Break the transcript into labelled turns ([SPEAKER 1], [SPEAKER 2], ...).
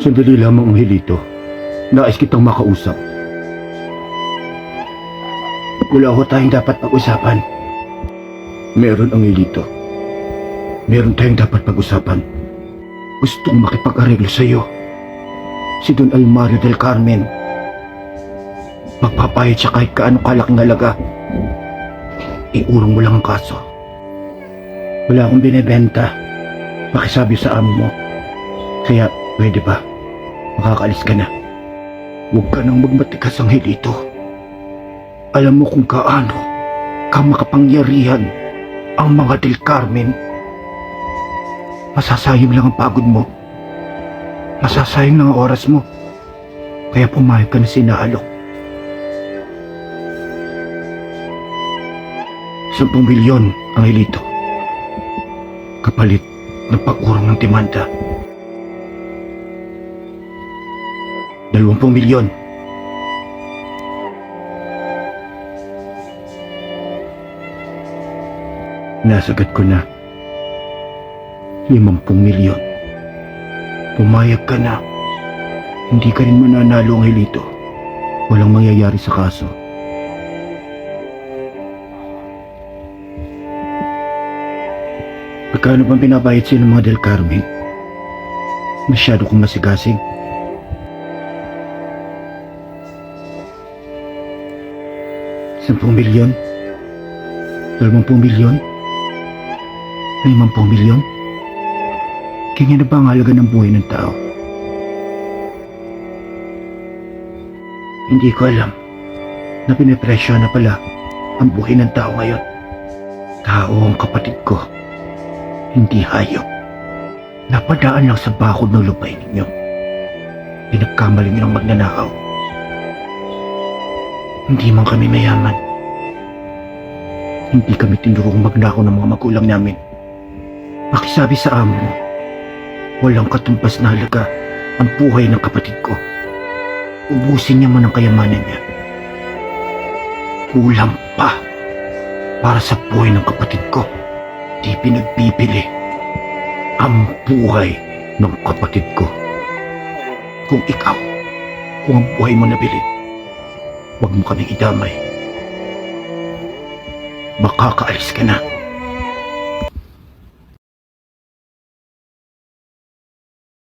[SPEAKER 1] Sandali lamang, Angelito. Nais kitang makausap. Wala ko tayong dapat pag-usapan. Meron, Angelito. Meron tayong dapat pag-usapan. Gustong makipag-areglo sa'yo. Si Don Almario del Carmen. Magpapayad siya kahit kaano kalaking halaga. Iurong mo lang ang kaso. Wala akong binibenta. Pakisabi sa amo mo. Kaya, pwede ba? Makakaalis ka na. Huwag ka nang magmatikas ang hilito. Alam mo kung kaano ka makapangyarihan ang mga Del Carmen. Masasayang lang ang pagod mo. Masasayang lang ang oras mo. Kaya pumayag ka na sinaalok. Sampung milyon ang hilito. Kapalit ng pag-urong ng demanda. Dalawampung milyon. Nasagat ko na. Limampung milyon. Pumayag ka na. Hindi ka rin mananalo ang hilito. Walang mangyayari sa kaso. Magkano bang binabayad sa'yo ng mga Del Carmen? Masyado kong masigasig. Sampung milyon? Dalawampung milyon? Limampung milyon? Ganyan na ba ang halaga ng buhay ng tao? Hindi ko alam na pinipresyo na pala ang buhay ng tao ngayon. Tao ang kapatid ko. Hindi hayop. Napadaan lang sa bakod ng lupay ninyo. Pinagkamali niyo ng magnanakaw. Hindi man kami mayaman. Hindi kami tinurong magnakaw ng mga magulang namin. Pakisabi sa amo mo, walang katumpas na halaga ang buhay ng kapatid ko. Ubusin niya man ang kayamanan niya. Kulang pa para sa buhay ng kapatid ko. Di pinagbibili ang buhay ng kapatid ko. Kung ikaw, kung ang buhay mo nabili, huwag mo kaming idamay. Makakaalis ka na.